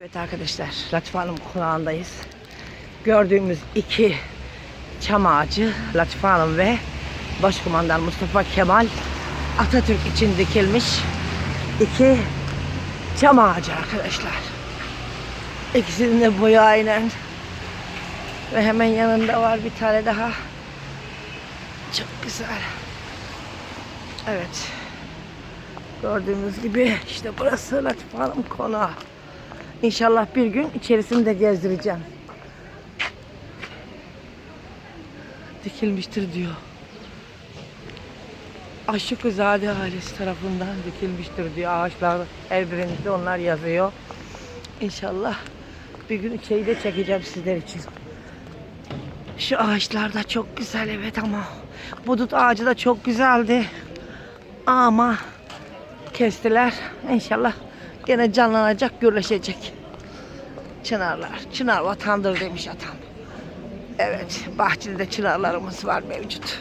Evet arkadaşlar, Latife Hanım konağındayız. Gördüğümüz iki çam ağacı Latife Hanım ve Başkumandan Mustafa Kemal Atatürk için dikilmiş iki çam ağacı arkadaşlar. İkisinin de boyu aynen. Ve hemen yanında var bir tane daha. Çok güzel. Evet. Gördüğünüz gibi işte burası Latife Hanım konağı. İnşallah bir gün içerisini de gezdireceğim. Dikilmiştir diyor. Aşıkızade ailesi tarafından dikilmiştir diyor ağaçlar. Her birinde onlar yazıyor. İnşallah bir gün şeyi de çekeceğim sizler için. Şu ağaçlar da çok güzel evet ama bu dut ağacı da çok güzeldi. Ama kestiler. İnşallah gene canlanacak, gürleşecek. Çınarlar. Çınar vatandır demiş atam. Evet, bahçede çınarlarımız var mevcut.